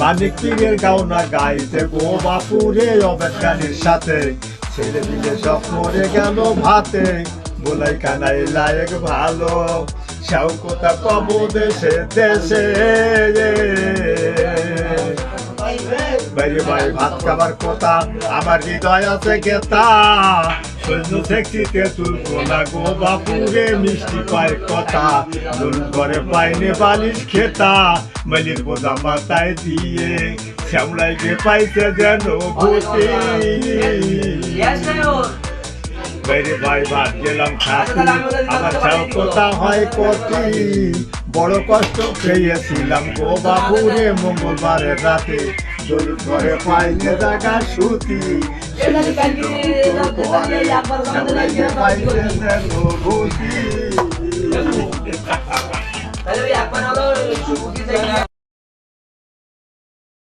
মানিক পীরের গাওনা গাইতে গো বাপুরে অবেদ গানের সাথে। ছেলে মিলে সব গেল ভাতে বলাই কানাই লায়ক ভালো। শাউকতা কব দেশে দেশে। বাইরে ভাই, ভাত খাবার কথা, আমার হৃদয় আছে গেতা। সৈন্য দেখতে তুলবো না গো বাপুরে মিষ্টি পায় কথা দুল করে পাইনে বালিশ খেতা মালির বোঝা মাথায় দিয়ে শ্যামলাই গে পাইছে যেন ভূতি বাইরে ভাই ভাত গেলাম খাতি আমার ছাও কথা হয় কতি বড় কষ্ট খেয়েছিলাম গো বাবুরে মঙ্গলবারের রাতে দোল ঘরে পাইনে জায়গা সুতি একবার হলো